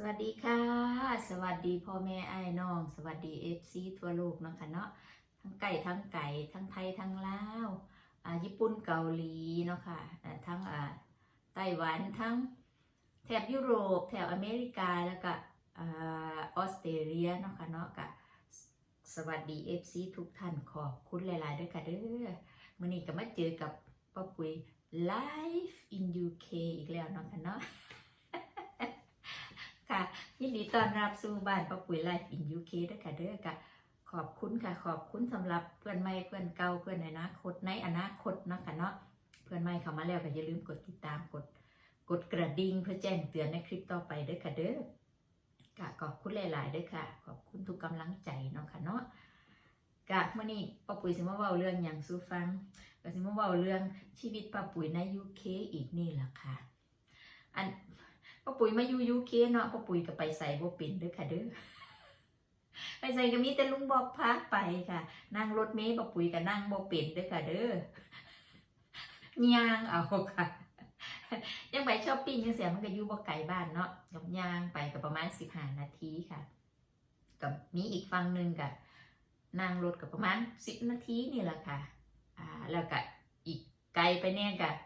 สวัสดีค่ะ สวัสดีพ่อแม่ไอ้ายน้อง สวัสดีเอฟซีทั่วโลกเนาะคะเนาะทั้งไก่ทั้งไก่ทั้งไทยทั้งลาวอ่าญี่ปุ่นเกาหลีเนาะค่ะอ่าทั้งอ่าไต้หวันทั้งแถบยุโรป แถบอเมริกาแล้วก็อ่าออสเตรเลียเนาะค่ะเนาะกะสวัสดีเอฟซีทุกท่านขอบคุณหลาย ๆ ด้วยค่ะเด้อมื่อนี้ก็มาเจอกับป้าปุ๋ย Live in UK อีกแล้วเนาะค่ะเนาะ ค่ะ ยินดีต้อนรับสู่บ้านป้าปุ๋ยไลฟ์อินยูเคด้วยค่ะเด้อค่ะ ขอบคุณค่ะ ขอบคุณสำหรับเพื่อนใหม่เพื่อนเก่าเพื่อนในอนาคตในอนาคตเนาะค่ะเนาะเพื่อนใหม่เข้ามาแล้วก็อย่าลืมกดติดตามกด กดกระดิ่งเพื่อแจ้งเตือนในคลิปต่อไปเด้อค่ะเด้อค่ะขอบคุณหลายๆเด้อค่ะ ขอบคุณทุกกำลังใจเนาะค่ะเนาะกะมื่อนี้ป้าปุ๋ยสิมาเว้าเรื่องอย่างสู้ฟังก็สิมาเว้าเรื่องชีวิตป้าปุ๋ยในยูเคอีกนี่แหละค่ะ อัน ป้าปุ๋ยมาอยู่ยูเคเนาะป้าปุ๋ยก็ไปใส่บ่เป็นเด้อค่ะเด้อไปใส่ก็มีแต่ลุงบอกพาไปค่ะ นั่งรถเมล์ป้าปุ๋ยก็นั่งบ่เป็นเด้อค่ะเด้อย่างเอาค่ะ ยังไปช้อปปิ้งยังเสียมันก็อยู่บ่ไกลบ้านเนาะกับย่างไปก็ประมาณ15นาทีค่ะ กับมีอีกฝั่งหนึ่งกับนั่งรถกับประมาณ10นาทีนี่แหละค่ะ อ่าแล้วก็อีกไกลไปแน่กับกับ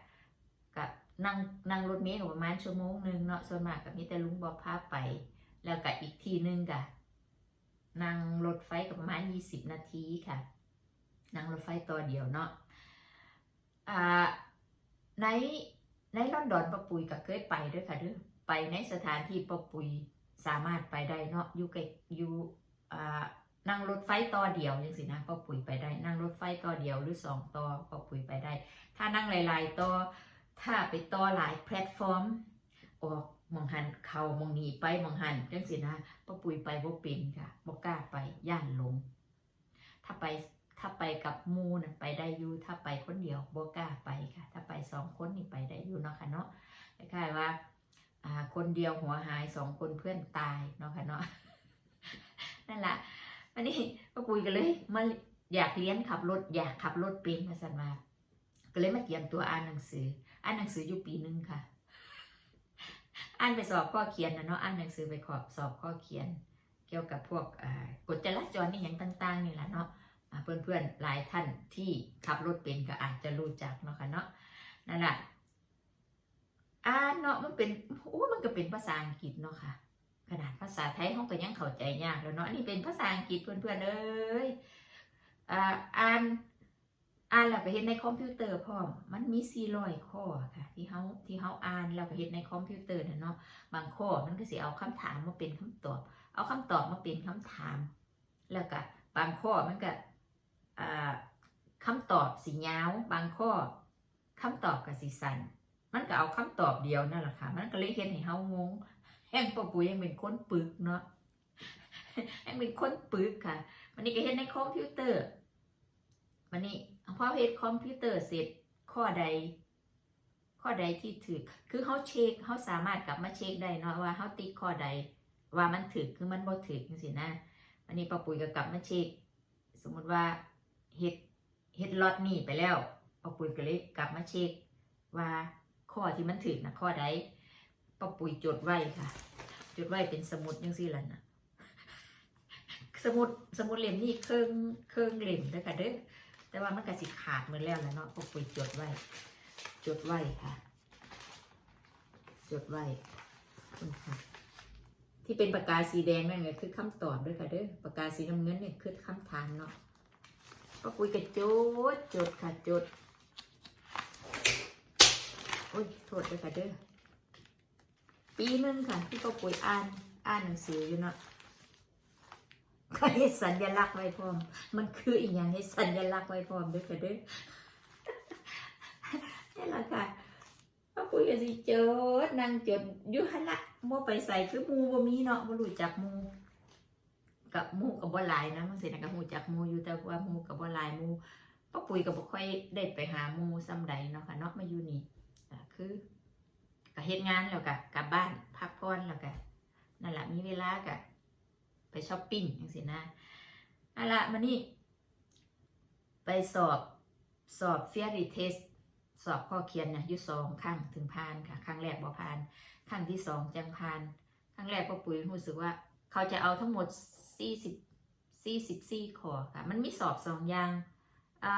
นั่งนั่งรถเมล์ก็ประมาณชั่วโมงหนึ่งเนาะส่วนมากกับมีแต่ลุงบอกพาไป แล้วก็อีกทีหนึงกะนั่งรถไฟก็ประมาณ20นาทีค่ะ นั่งรถไฟตัวเดียวเนาะอ่าในในลอนดอนปะปุยก็เคยไปด้วยค่ะเด้อไปในสถานที่ปะปุยสามารถไปได้เนาะอยู่ไกลอยู่อ่านั่งรถไฟต่อเดียวยังสินะปะปุยไปได้ นั่งรถไฟต่อเดียวหรือสองต่อปะปุยไปได้ ถ้านั่งหลาย ๆต่อ ถ้าไปต่อหลายแพลตฟอร์ม ออกมองหันเขามองหนีไปมองหันจังสินะป้าปุยไปบ่เป็นค่ะบ่กล้าไปย่านลง ถ้าไปถ้าไปกับมูนะไปได้อยู่ถ้าไปคนเดียวบ่กล้าไปค่ะ ถ้าไปสองคนนี่ไปได้อยู่เนาะค่ะเนาะคล้ายๆว่าคนเดียวหัวหายสองคนเพื่อนตายเนาะค่ะเนาะนั่นแหละวันนี้ป้าปุยก็เลยมาอยากเรียนขับรถอยากขับรถเป็นมาสันมา ก็เลยมาเตรียมตัวอ่านหนังสือ อ่านหนังสืออยู่ปีหนึ่งค่ะ อ่านไปสอบข้อเขียนนะเนาะ อ่านหนังสือไปขอบสอบข้อเขียน เกี่ยวกับพวกกฎจราจรนี่อย่างต่าง ๆ นี่แหละเนาะเพื่อนๆ หลายท่านที่ขับรถเป็นก็อาจจะรู้จักเนาะค่ะเนาะ นั่นแหละอ่านเนาะมันเป็นโอ้มันก็เป็นภาษาอังกฤษเนาะค่ะ ขนาดภาษาไทยเขาก็ยังเข้าใจยากแล้วเนาะนนี้เป็นภาษาอังกฤษเพื่อนๆเอ้ยอ่าอ่าน อ่านแล้วก็เห็นในคอมพิวเตอร์พร้อม มันมี400ข้อค่ะที่เฮาที่เฮาอ่านแล้วก็เห็นในคอมพิวเตอร์น่ะเนาะบางข้อมันก็สิเอาคำถามมาเป็นคำตอบ เอาคำตอบมาเป็นคำถาม แล้วก็บางข้อมันก็อ่าคำตอบสิยาว บางข้อคำตอบก็สิสั้นมันก็เอาคำตอบเดียวนั่นแหละค่ะ มันก็เลยเฮ็ดให้เฮางงแห่งปะปุยยังเป็นคนปึกเนาะยังเป็นคนปึกค่ะวันนี้ก็เฮ็ดในคอมพิวเตอร์วันนี้ พอเฮ็ดคอมพิวเตอร์เสร็จข้อใด ข้อใดที่ถือคือเขาเช็คเขาสามารถกลับมาเช็คได้เนาะว่าเขาติ๊กข้อใด ว่ามันถือคือมันบ่ถือจังซี่นะวันนี้ป้าปุ๋ยก็กลับมาเช็คสมมุติว่าเฮ็ดเฮ็ดล็อตนี้ไปแล้วป้าปุ๋ยก็เลยกลับมาเช็คว่าข้อที่มันถือนะข้อใดป้าปุ๋ยจดไว้ค่ะ จดไว้เป็นสมุดจังซี่ล่ะนะสมุดสมุดเล่มนี้เครื่องเครื่องเล่มเด้อค่ะเด้อ แต่ว่ามันก็สิขาดหมดแล้วแหละเนาะพวกปุยจดไว้ จดไว้ค่ะ จดไว้ค่ะที่เป็นปากกาสีแดงนั่นเนี่ยคือคำตอบด้วยค่ะเด้อปากกาสีน้ำเงินเนี่ยคือคำถามเนาะป้าปุยก็จดจดค่ะจดโอ้ยโทษด้วยค่ะเด้อปีหนึงค่ะที่ป้าปุยอ่านอ่านหนังสืออยู่เนาะ ก็ให้สัญลักษณ์ไว้พร้อม มันคืออีกอย่างให้สัญลักษณ์ไว้พร้อมด้วยค่ะเด้อนี่แหละค่ะพระปุ้ยก็สิจดนั่งจดยู่หันละบ่ไปใส่คือมูบ่มีเนาะบ่รู้จักมูกับมูกับบ่หลายนะมันสินะก็ฮู้จักมูอยู่แต่ว่ามูกับบ่หลายหมูป้าปุ๋ยก็บ่ค่อยได้ไปหามูซ้ำใดเนาะค่ะเนาะมาอยู่นี่คือก็เฮ็ดงานแล้วก็กลับบ้านพักผ่อนแล้วก็นั่นแหละมีเวลาก็ ไปช้อปปิ้งอย่างสินะเอาละมานี่ ไปสอบสอบเฟียรีเทสสอบข้อเขียนนะยู่สองครั้งถึงผ่านค่ะ ครั้งแรกบ่ผ่านครั้งที่สองจังผ่านครั้งแรกป้าปุ๋ยรู้สึกว่า เขาจะเอาทั้งหมด40 44ข้อค่ะ มันมีสอบสองอย่างอ่า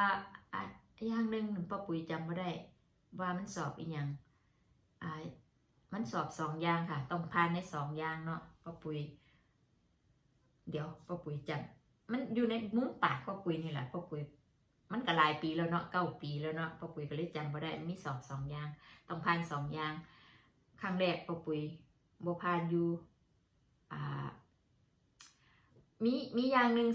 อ่าอย่างหนึ่งป้าปุ๋ยจำไม่ได้ ว่ามันสอบอีกอย่างอ่ามันสอบสองอย่างค่ะ ต้องผ่านในสองอย่างเนาะป้าปุ๋ย เดี๋ยวป้าปุ๋ยจำมันอยู่ในมุ้งปากป้าปุ๋ยนี่แหละป้าปุ๋ยมันก็หลายปีแล้วเนาะเก้าปีแล้วเนาะป้าปุ๋ยก็เลยจำไม่ได้มีสอบสองอย่างต้องผ่านสองอย่างครั้งแรกป้าปุ๋ยบ่ผ่านอยู่อ่ามีมีอย่างหนึ่ง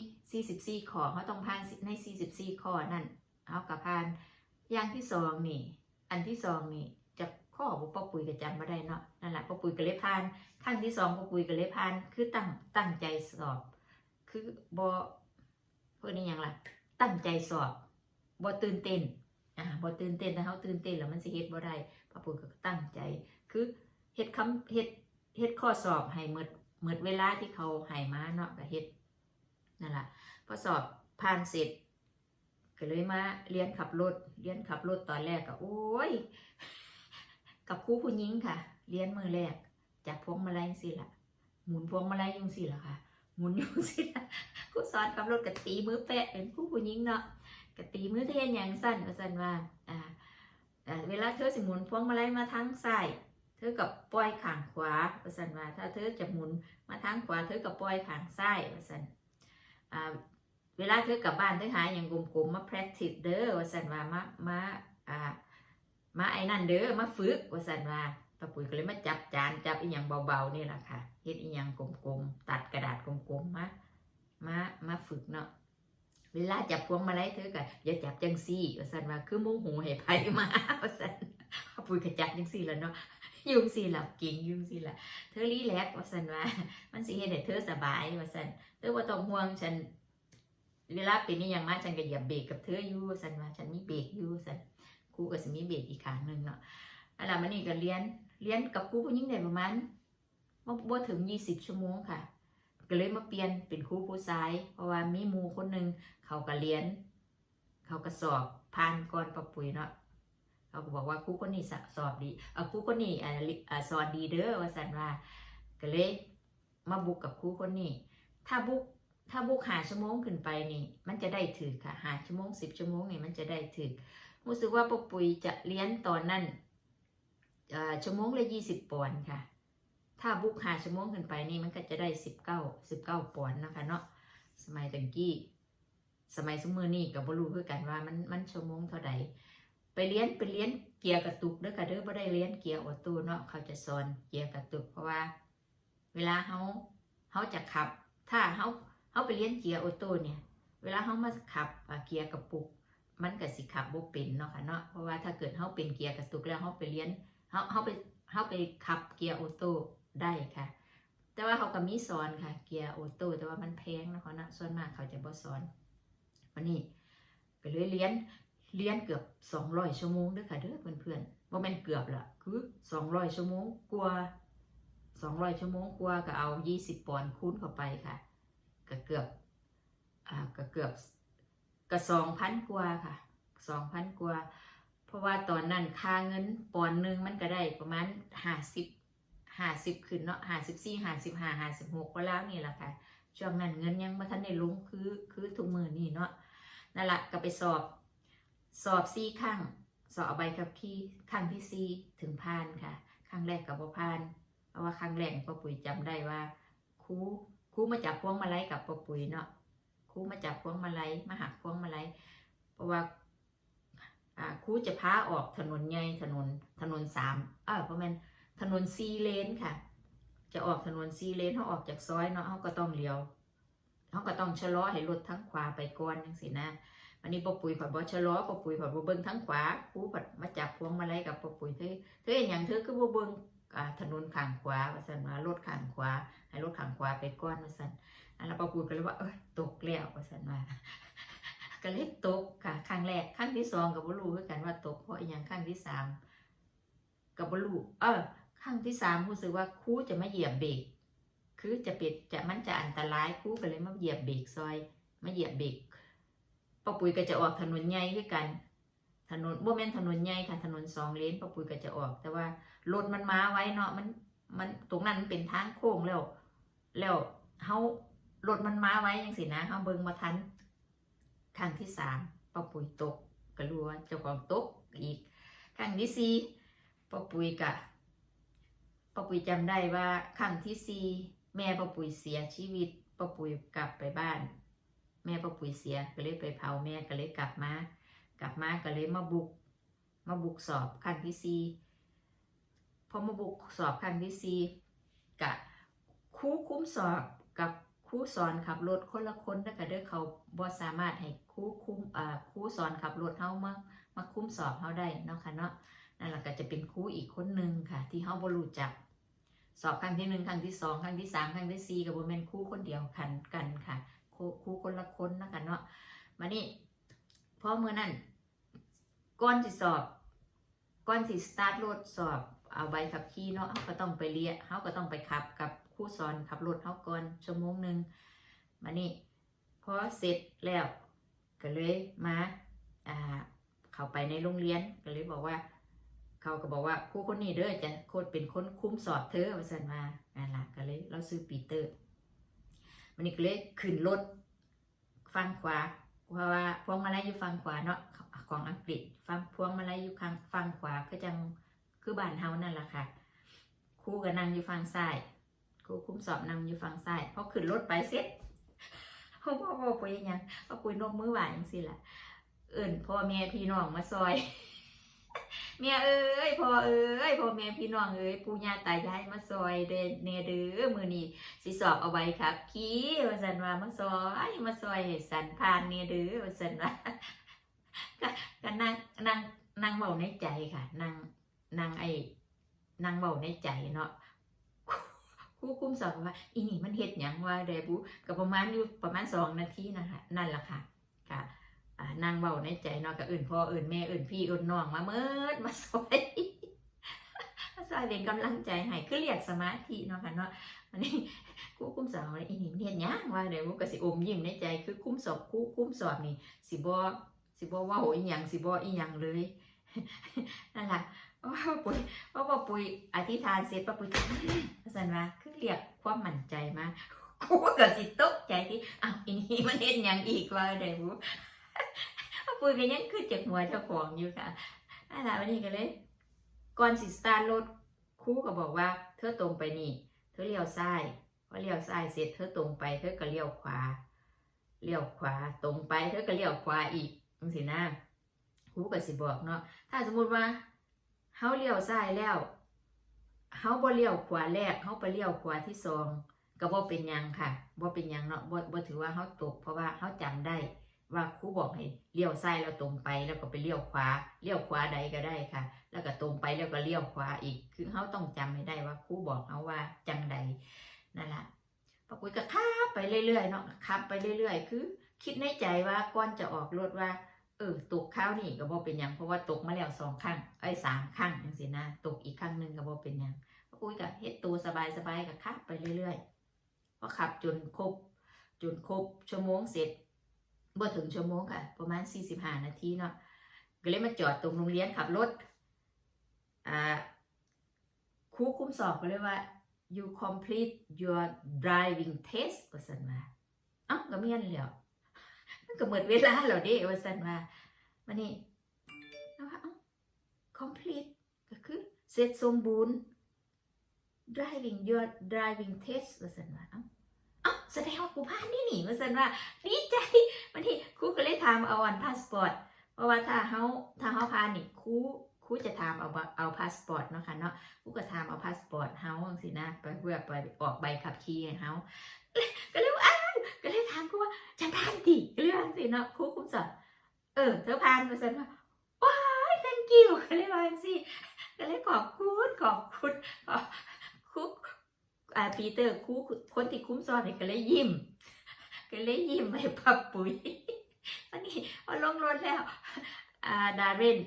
44 44ข้อเขาต้องผ่านใน44ข้อนั่นเอากับผ่านอย่างที่สองนี่ อันที่สองนี่ ข้อบ่ป้าปุ๋ยก็จำม่ได้เนาะนั่นแหละป้าปุ๋ยก็เลยผ่านครั้งที่สองป้าปุ๋ยก็เลยผ่าน คือตั้งตั้งใจสอบ คือบ่เพื่อนนี่ยังล่ะ ตั้งใจสอบบ่ตื่นเต้นอ่าบ่ตื่นเต้นแต่เฮาตื่นเต้นแล้วมันสิเฮ็ดบ่ได้ป้าปุ๋ยก็ตั้งใจ คือเฮ็ดคำเฮ็ดเฮ็ดข้อสอบให้หมดหมดเวลาที่เขาให้มาเนาะก็เฮ็ดนั่นแหละพอสอบผ่านเสร็จก็เลยมาเรียนขับรถเรียนขับรถตอนแรกก็โอ้ย กับครูผู้หญิงค่ะเรียนมือแรกจับพวงมาลัยสิล่ะหมุนพวงมาลัยยุงสิล่ะค่ะหมุนยุงสิล่ะครูสอนขับรถกตีมือแปะเป็นครูผู้หญิงเนาะกตีมือเทนอย่างสั้นว่าสั้นว่าอ่าเวลาเธอสิหมุนพวงมาลัยมาทางซ้ายเธอกับปล่อยขางขวาว่าสั้นว่าถ้าเธอจะหมุนมาทางขวาเธอกับปล่อยขางซ้ายว่าสั้นอ่าเวลาเธอกลับบ้านเธอหาอย่างกลมๆมา practice เด้อว่าสันว่ามามาอ่า มาไอ้นั่นเด้อมาฝึกว่าสันว่าป้าปุ๋ยก็เลยมาจับจานจับอีหยังเบาๆนี่แหละค่ะเฮ็ดอีหยังกลมๆตัดกระดาษกลมๆมามามาฝึกเนาะเวลาจับพวงมาลัยเธอก็อย่าจับจังซี่ว่าสันว่าคือโมโหให้ไผมาว่าสันป้าปุ๋ยก็จับจังซี่แล้วเนาะยุ่งซี่หลับกิ่งยุ่งซี่ละเธอรีแลกว่าสันว่า มันสิเฮ็ดให้เธอสบายว่าสันเธอบ่าต้องห่วงฉันเวลาเป็นนี่ยังมาฉันก็เหยียบเบรกกับเธออยู่สันว่าฉันมีเบรกอยู่สัน ครูก็สิมีเบรกอีกครั้งหนึ่งเนาะอันนั้นมันนี่ก็เรียนเรียนกับครูผู้หญิงได้ประมาณบ่บ่ถึงยี่สิบชั่วโมงค่ะ ก็เลยมาเปลี่ยนเป็นครูผู้ชาย เพราะว่ามีมูคนหนึ่งเขาก็เรียน เขาก็สอบผ่านก่อนปะปุ๋ยเนาะเขาก็บอกว่าครูคนนี้สอบดีเออครูคนนี้อ่าสอนดีเด้อว่าสันว่า ก็เลยมาบุกกับครูคนนี้ ถ้าบุกถ้าบุกหาชั่วโมงขึ้นไปนี่ มันจะได้ถือค่ะหาชั่วโมงสิบชั่วโมงนี่มันจะได้ถือ รู้สึกว่าปกปุยจะเลี้ยนตอนนั้นชั่วโมงละยี่สิบปอนด์ค่ะ ถ้าบุกหาชั่วโมงขึ้นไปนี่มันก็จะได้สิบเก้าสิบเก้าปอนด์นะคะเนาะสมัยตังกี้ สมัยสมือนี่กับบรู้คือกันว่ามันมันชั่วโมงเท่าใดไปเลี้ยนไปเลี้ยนเกียร์กระตุกเด้อค่ะเด้อบ่ได้เลี้ยนเกียร์ออโต้เนาะเขาจะสอนเกียร์กระตุกเพราะว่า เวลาเขาเขาจะขับ ถ้าเขาเขาไปเลี้ยนเกียร์ออโต้เนี่ย เวลาเขามาขับเกียร์กระปุก มันก็สิขับบ่เป็นเนาะค่ะเนาะเพราะว่าถ้าเกิดเขาเป็นเกียร์กระตุกแล้วเขาไปเลี้ยนเขาเขาไปเขาไปขับเกียร์ออโต้ได้ค่ะ แต่ว่าเขาก็มีสอนค่ะ เกียร์ออโต้แต่ว่ามันแพงนะคะเนาะส่วนมากเขาจะบ่สอนวันนี้ก็เลยเลี้ยนเลี้ยนเกือบ200ชั่วโมงด้อค่ะเด้อเพื่อนๆบ่แม่นเกือบละคือ200ชั่วโมงกว่า200ชั่วโมงกว่าก็เอา 20ปอนด์คูณเข้าไปค่ะก็เกือบอ่าก็เกือบ ก็2,000กว่าค่ะ2,000กว่า เพราะว่าตอนนั้นค่าเงินปอนหนึ่งมันก็ได้ประมาณ50 50ขึ้นเนาะ54 55 56ก็แล้วนี่แหละค่ะช่วงนั้นเงินยังบ่ทันได้ลงคือคือทุกมือนี่เนาะนั่นแหละก็ไปสอบสอบสี่ครั้งสอบใบขับขี่ครั้งที่สี่ถึงผ่านค่ะครั้งแรกกับบ่ผ่านเพราะว่าครั้งแรกป้าปุ๋ยจำได้ว่าครูครูมาจับพวงมาลัยกับป้าปุ๋ยเนาะ ครูมาจับพวงมาลัยมาหักพวงมาลัยเพราะว่าครูจะพาออกถนนใหญ่ถนนถนนสามเออประมาณถนนซีเลนค่ะ จะออกถนนซีเลนเขาออกจากซอยเนาะเขาก็ต้องเลี้ยวเขาก็ต้องชะลอให้รถทั้งขวาไปก่อนจังสินะอันนี้ปอปุ๋ยผัดบอชะลอปอปุ๋ยผัดบอเบิ้งทั้งขวาครูผัดมาจับพวงมาลัยกับปอปุ๋ยเธอเธอเห็นอย่างเธอคือบ่เบิ้งถนนข้างขวาว่าซั่นว่ารถข้างขวาให้รถข้างขวาไปก่อนว่าซั่น อันล้วปอปุ๋ยก็เลยว่าเอ้ยตกแล้วว่าซั่นว่าก็เลยตกค่ะครั้งแรกครั้งที่สองก็บ่รู้คือกันว่าตกเพราะอีหยังครั้งที่สามก็บ่รู้เออครั้งที่สามรู้สึกว่าครูจะมาเหยียบเบรกคือจะเป็ดจะมันจะอันตรายครูก็เลยมาเหยียบเบรกซอยมาเหยียบเบรกป้าปุ๋ยก็จะออกถนนใหญ่คือกัน ถนนบ่แม่นถนนใหญ่ค่ะถนนสองเลนป้าปุ๋ยก็จะออก แต่ว่ารถมันมาไว้เนาะมันมันตรงนั้นมันเป็นทางโค้งแล้ว แล้วเฮา รถมันมาไว้ยังสินะเฮาเบิ่งมาทันครั้งที่สามป้าปุ๋ยตกก็รู้ว่าเจ้าของตกอีกครั้งที่สี่ป้าปุ๋ยกะป้าปุ๋ยจำได้ว่าครั้งที่สี่แม่ป้าปุ๋ยเสียชีวิตป้าปุ๋ยกลับไปบ้าน แม่ป้าปุ๋ยเสียก็เลยไปเผาแม่ก็เลยกลับมากลับมาก็เลยมาบุก มาบุกสอบครั้งที่สี่พอมาบุกสอบครั้งที่สี่กะครูคุ้มสอบกับ ครูสอนขับรถคนละคนแล้วก็เด้อเขาบ่สามารถให้ครูคุ้มอ่าครูสอนขับรถเฮามามาคุ้มสอบเฮาได้เนาะค่ะเนาะนั่นแหละก็จะเป็นครูอีกคนหนึ่งค่ะ ที่เฮาบ่รู้จัก สอบครั้งที่หนึ่งครั้งที่สองครั้งที่สามครั้งที่สี่ก็บ่แม่นครูคนเดียวกันกันค่ะครูครูคนละคนนะคะเนาะมานี่พอเมื่อนั้นก่อนสิสอบก่อนสิสตาร์ทรถสอบเอาใบขับขี่เนาะเขาก็ต้องไปเรียนเขาก็ต้องไปขับกับ ครูสอนขับรถเขาก่อนชั่วโมงหนึ่งมานี่พอเสร็จแล้วก็เลยมาอ่าเข้าไปในโรงเรียนก็เลยบอกว่า เขาก็บอกว่าครูคนนี้เด้อจะโคตรเป็นคนคุ้มสอบเธอว่าสันมานั่นล่ะก็เลยเราซื้อปีเตอร์มันนี่ก็เลยขึ้นรถฟังขวาเพราะว่าพวงมาลัยอยู่ฝั่งขวาเนาะของอังกฤษฟังพวงมาลัยอยู่ข้างฝั่งขวาก็จังคือบ้านเฮานั่นแหละค่ะครูก็นั่งอยู่ฝั่งซ้าย ครูคุ้มสอบนั่งอยู่ฝั่งซ้ายพอขึ้นรถไปเสร็จพ่อพ่อพ่อปุยยังพ่อปุยนกมือหวานยังสิล่ะ เอิ่นพ่อแม่พี่น้องมาซอยเมียเอ้ยพ่อเอ้ยพ่อแม่พี่น้องเอ้ยปู่ย่าตายายมาซอยเดนเนเด้อมือนี้สิสอบเอาไว้ครับพี่ว่าสันว่ามาซอยมาซอยให้สันพานเนเด้อว่าสันว่าก็ก็นั่งนั่งนั่งเบาในใจค่ะนั่งนั่งไอ้นั่งเบาในใจเนาะ ครูคุ้มสอนว่าอีนี่มันเฮ็ดหยังว่าเดบุก็ประมาณอยู่ประมาณสองนาทีนะคะนั่นแหละค่ะค่ะอ่านางเบาในใจนาะกับอื่นพ่ออื่นแม่อื่นพี่อื่นน้องมาเมิดมาซอยมาซอยเป็นกำลังใจให้คือเรียกสมาธิเนาะค่ะเนาะอันนี้คู่คุ้มสอบอีนี่มันเฮ็ดหยังว่าเดี๋ยวมันก็สิอมยิ้มในใจคือคุ้มสอบคู่คุ้มสอบนี่สิบ่สิบ่ว่าอีหยังสิบ่อีหยังเลยนั่นแหละ ว่าปุ๋ยว่าป้าปุ๋ยอธิษฐานเสร็จป้าปุ๋ยก็สันว่าคือเรียกความมั่นใจมากูก็สิตกใจที่อ้าวอีนี่มันเฮ็ดหยังอีกว่าเดี๋ยวปุ้ยก็ยังคือเจ็บหัวเจ้าของอยู่ค่ะนั่นแหละวันนี้ก็เลยก่อนสิสตาร์รถครูก็บอกว่า เธอตรงไปนี่ เธอเลี้ยวซ้ายพอเลี้ยวซ้ายเสร็จเธอตรงไป เธอก็เลี้ยวขวาเลี้ยวขวาตรงไปเธอก็เลี้ยวขวาอีกจังสินะครูก็สิบอกเนาะถ้าสมมติว่า เฮาเลี้ยวซ้ายแล้วเฮาบ่เลี้ยวขวาแรกเฮาไปเลี้ยวขวาที่สองก็บ่เป็นยังค่ะบ่เป็นยังเนาะบ่บ่ถือว่าเฮาตกเพราะว่าเฮาจำได้ว่าครูบอกให้เลี้ยวซ้ายแล้วตรงไปแล้วก็ไปเลี้ยวขวาเลี้ยวขวาใดก็ได้ค่ะ แล้วก็ตรงไปแล้วก็เลี้ยวขวาอีก คือเขาต้องจำให้ได้ว่าครูบอกเขาว่าจังใดนั่นแหละปะปุ้ยก็ขับไปเรื่อยๆเนาะขับไปเรื่อยๆ คือ คิดในใจว่าก่อนจะออกรถว่า เออตกข้าวนี่ก็บ่เป็นยังเพราะว่าตกมาแล้วสองครั้งไอ้สามครั้งจังสินะตกอีกครั้งหนึ่งก็บ่เป็นยังปะปุ้ยก็เฮ็ดตัวสบายๆก็ขับไปเรื่อยๆพอขับจนครบจนครบชั่วโมงเสร็จบ่ถึงชั่วโมงค่ะ ประมาณ45นาทีเนาะก็เลยมาจอดตรงโรงเรียนขับรถอ่าครูคุ้มสอบก็เลยว่า you complete your driving test ว่าสันว่าอ้าก็เมียนแล้ว ก็เหมดเวลาแล้วเด้ว่าสันว่ามานี่แล้วว่าเอา complete ก็คือเสร็จสมบูรณ์ driving your driving test ว่าสันว่าเอ้าเอ้าแสดงว่ากูผ่านนี่นี่ว่าสันว่าดีใจวันนี้ครูก็เลยถามเอาวันพาสปอร์ตเพราะว่าถ้าเขาถ้าเขาพานี่ครูครูจะถามเอาเอาพาสปอร์ตเนาะค่ะเนาะครูก็ถามเอาพาสปอร์ตเฮาจังสินะไปเพื่อไปออกใบขับขี่ให้เฮาก็เลย ก็เลยถามครูว่าฉันผ่านติก็เลยว่าจังสิเนาะครูคุมสอนเออเธอผ่านมาสันว่าว้าย thank you ก็เลยว่าจังสิก็เลยขอบคุณขอบคุณขอบครูอ่าปีเตอร์ครูคนที่คุ้มสอนนี่ก็เลยยิ้มก็เลยยิ้มให้ปับปุ๋ยวันนี้พอลงรถแล้วอ่าดาเรน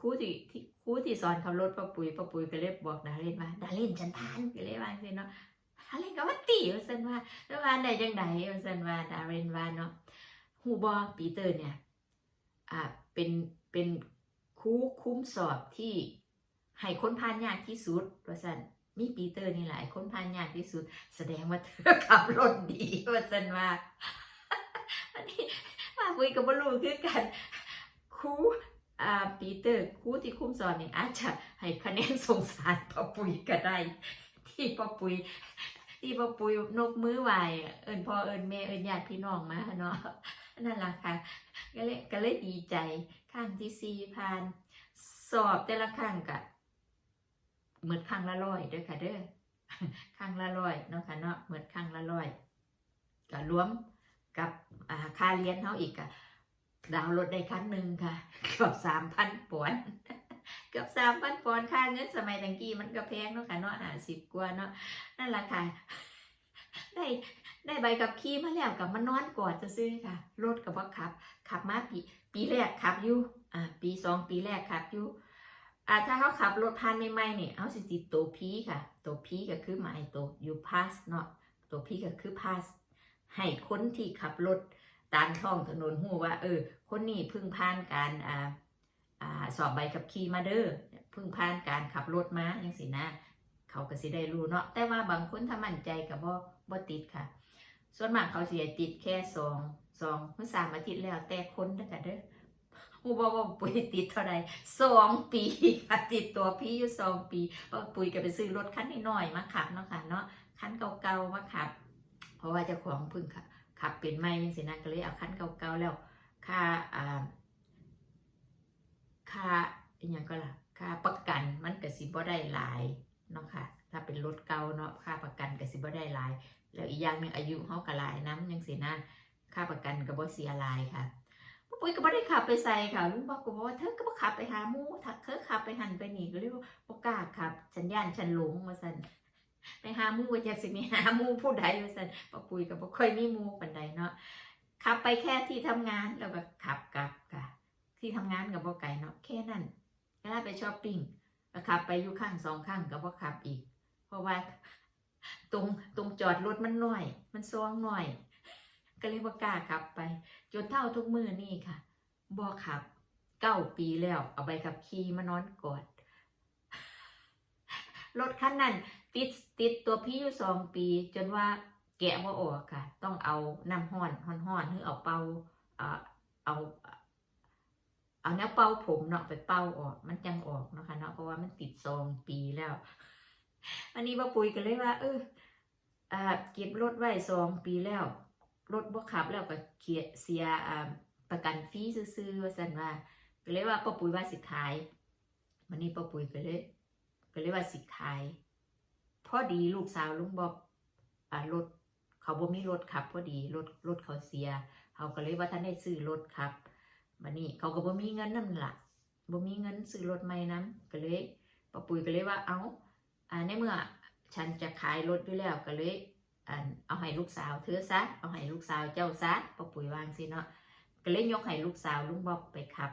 ครูที่ที่ครูที่สอนขับรถปับปุ๋ยปับปุ๋ยก็เลยบอกดาเรนว่าดาเรนฉันผ่านก็เลยว่าสิเนาะ ดาเรก็ว่าตีว่าสันว่าแล้วว่าได้จังไดว่าสันว่าดาเรนว่าเนาะฮูบอปีเตอร์เนี่ยอ่าเป็นเป็นครูคุ้มสอบที่ให้คนผ่านยากที่สุดว่าสันมีปีเตอร์นี่หลายคนพานยากที่สุด แสดงว่าเธอขับรถดีว่าสันว่าอันนี้มาคุยกับบรูคือกันครูอ่าปีเตอร์ครูที่คุ้มสอนเนี่ยอาจจะให้คะแนนสงสารป้าปุยก็ได้ ที่ป้าปุย ที่ป้าปุยนกมือไหวเอิญพ่อเอิญแม่เอิญญาติพี่น้องมาเนาะนั่นแหละค่ะก็เลยก็เลยดีใจข้างที่สี่ผ่าน สอบแต่ละครั้งกะเหมือนครั้งละร้อยด้อค่ะเด้อครั้งละร้อยเนาะค่ะเนาะเหมือนครั้งละร้อยก็รวมกับค่าเรียนเขาอีกอะดาวรถได้ครั้งหนึ่งค่ะเกือบสามพันปอนด์ เกือบสามพันปอนด์ค่าเงินสมัยตังกี้มันก็แพงเนาะค่ะเนาะหาสิบกว่าเนาะนั่นแหละค่ะ ได้ได้ใบกับขี่มาแล้วกับมานอนกอดจะซื้อค่ะรถกับว่าขับ ขับมาปีปีแรกขับอยู่อ่าปีสองปีแรกขับอยู่อ่าถ้าเขาขับรถผ่านใหม่ๆเนี่ยเอาสิติดตัวพีค่ะตัวพีก็คือหมายตัวอยู่พาสเนาะตัวพีก็คือพาสให้คนที่ขับรถตามท้องถนนหูว่า เออ คนนี้เพิ่งผ่านการอ่า สอบใบขับขี่มาเด้อเพิ่งผ่านการขับรถมาอย่างสินะเขาก็สิได้รู้เนาะแต่ว่าบางคนถ้ามั่นใจกับบ่บ่ติดค่ะ ส่วนมากเขาสิให้ติดแค่สองสองหรือสามอาทิตย์แล้วแต่คนนะคะเด้ออูบอกว่าปุ๋ยติดเท่าไหร่สองปีค่ะติดตัวพี่อยู่สองปีเพราะปุ๋ยก็ไปซื้อรถคันน้อยมาขับเนาะค่ะเนาะคันเก่าๆมาขับ เพราะว่าเจ้าของพึ่งขับขับเป็นไม่ยังสินะก็เลยเอาคันเก่าๆแล้วค่าอ่า ค่าอหยังก็ล่ะค่าประกันมันก็สิบ่ได้หลายเนาะค่ะ ถ้าเป็นรถเก่าเนาะค่าประกันก็สิบ่ได้หลาย แล้วอีกอย่างหนึ่งอายุเขาก็หลายน้ำยังสินะค่าประกันก็บ่เสียหลายค่ะป้าปุ้ยก็บ่ได้ขับไปใส่ค่ะลุงบอกก็บอกว่าเธอก็บ่ขับไปหาหมู่ถ้าเธอขับไปหันไปนี่ก็เลยว่าบ่กล้าขับฉันย่านฉันหลงว่าซั่นไปหาหมู่ว่าจักสิมีหาหมู่ผู้ใดว่าซั่นป้าปุ้ยก็บ่ค่อยมีหมู่ปานใดเนาะขับไปแค่ที่ทำงานแล้วก็ขับกลับค่ะ ที่ทำงานกับบ่ไกลเนาะแค่นั้นเวลาไปช้อปปิ้งก็ขับไปอยู่ข้างสองข้างก็บ่ขับอีก เพราะว่าตรงตรงจอดรถมันหน้อย มันซองหน้อย ก็เลยบ่กล้าขับไป จนเท่าทุกมือนี่ค่ะบ่ขับเก้าปีแล้ว เอาใบขับขี่มานอนกอดรถคันนั้นติดติดตัวพี่อยู่สองปี จนว่าแกะว่าออกค่ะ ต้องเอาน้ำห้อนห้อนห้อนหรือเอาเป่าเออเอา เอาแนวเป่าผมเนาะไปเป่าออก มันจังออกเนาะค่ะเนาะเพราะว่ามันติดสองปีแล้วอันนี้ป้าปุ๋ยก็เลยว่า เอออ่าเก็บรถไว้สองปีแล้ว รถบ่ขับแล้วก็เขียเสียอ่าประกันฟรีซื้อๆว่าซั่นว่าก็เลยว่าป้าปุ๋ยว่าสิขายวันนี้ป้าปุ๋ยก็เลยก็เลยว่าสิขายพอดีลูกสาวลุงบอกอ่ารถเขาบ่มีรถขับพอดีรถรถเขาเสียเขาก็เลยว่าท่านได้ซื้อรถครับ วันนี้เขาก็บ่มีเงินนั่นล่ะบ่มีเงินซื้อรถใหม่นํก็เลยป้าปุ๋ยก็เลยว่าเอาอ่าในเมื่อฉันจะขายรถอยู่แล้วก็เลยอ่าเอาให้ลูกสาวเธอซะเอาให้ลูกสาวเจ้าซะป้าปุ๋ยวางสิเนาะก็เลยยกให้ลูกสาวลุงบอกไปขับ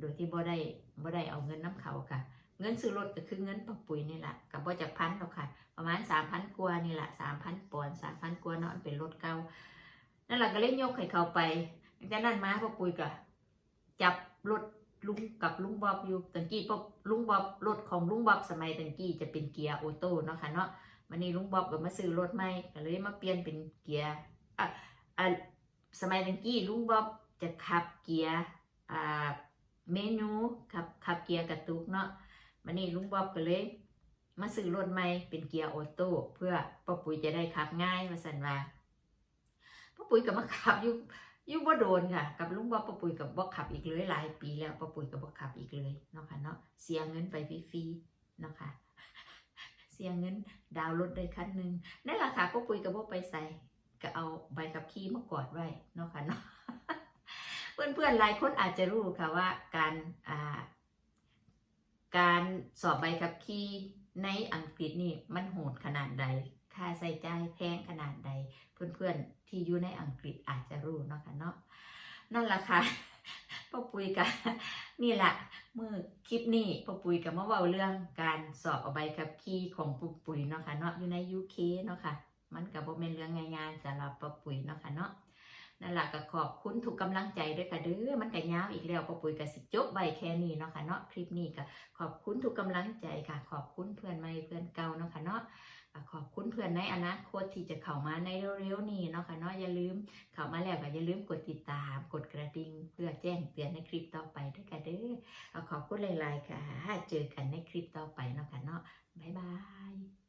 โดยที่บ่ได้บ่ได้เอาเงินน้ำเขาค่ะ เงินซื้อรถก็คือเงินป้าปุ๋ยนี่แหละกับบ่จากพันหรอกค่ะ ประมาณสามพันกว่านี่แหละสามพันปอนสามพันกว่าเนาะเป็นรถเก่านั่นแหละก็เลยยกให้เขาไปจากนั้นมาป้าปุ๋ยก็ จับรถลุงกับลุงบอบอยู่ตังกี้ปอบลุงบอบรถของลุงบอบสมัยตังกี้จะเป็นเกียร์ออโต้เนาะค่ะเนาะวันนี้ลุงบอบก็มาซื้อรถใหม่ก็เลยมาเปลี่ยนเป็นเกียร์อะอะสมัยตังกี้ลุงบอบจะขับเกียร์อ่าเมนูขับขับเกียร์กระตุกเนาะวันนี้ลุงบอบก็เลยมาซื้อรถใหม่เป็นเกียร์ออโต้เพื่อป้าปุ๋ยจะได้ขับง่ายมาสันว่าป้าปุ๋ยก็มาขับอยู่ ยู่บ่โดนค่ะ กับลุงบ๊อบป้าปุ๋ยกับบ่ขับอีกเลยหลายปีแล้วป้าปุ๋ยกับบ่ขับอีกเลยเนาะค่ะเนาะเสียเงินไปฟรีๆเนาะค่ะเสียเงินดาวรถได้คันหนึ่งนั่นแหละค่ะป้าปุ๋ยกับบ่ไปใส่ก็เอาใบขับขี่มากอดไว้เนาะค่ะเนาะเพื่อนๆหลายคนอาจจะรู้ค่ะว่าการอ่าการสอบใบขับขี่ในอังกฤษนี่มันโหดขนาดใดาใช้จ่ายแพงขนาดใด เพื่อนๆที่อยู่ในอังกฤษอาจจะรู้เนาะค่ะเนาะนั่นแหละค่ะป้าปุยกับนี่แหละเมื่อคลิปนี้ป้าปุยกับมาเว้าเรื่องการสอบเอาใบขับขี่ของป้าปุยเนาะค่ะเนาะอยู่ใน UK เคเนาะค่ะ มันกับบ่เป็นเรื่องง่ายๆสำหรับป้าปุยเนาะค่ะเนาะนั่นแหละก็ขอบคุณทุกกำลังใจด้วยค่ะเด้อมันก็ยาวอีกแล้วปะปุ๋ยก็สิจบไว้แค่นี้เนาะค่ะเนาะคลิปนี้ก็ขอบคุณทุกกำลังใจค่ะ ขอบคุณเพื่อนใหม่เพื่อนเก่าเนาะค่ะเนาะ ขอบคุณเพื่อนในอนาคตที่จะเข้ามาในเร็วๆนี้เนาะค่ะเนาะอย่าลืมเข้ามาแล้วก็อย่าลืมกดติดตาม กดกระดิ่งเพื่อแจ้งเตือนในคลิปต่อไปด้วยกันเด้อขอบคุณหลายๆค่ะ เจอกันในคลิปต่อไปเนาะค่ะเนาะบ๊ายบาย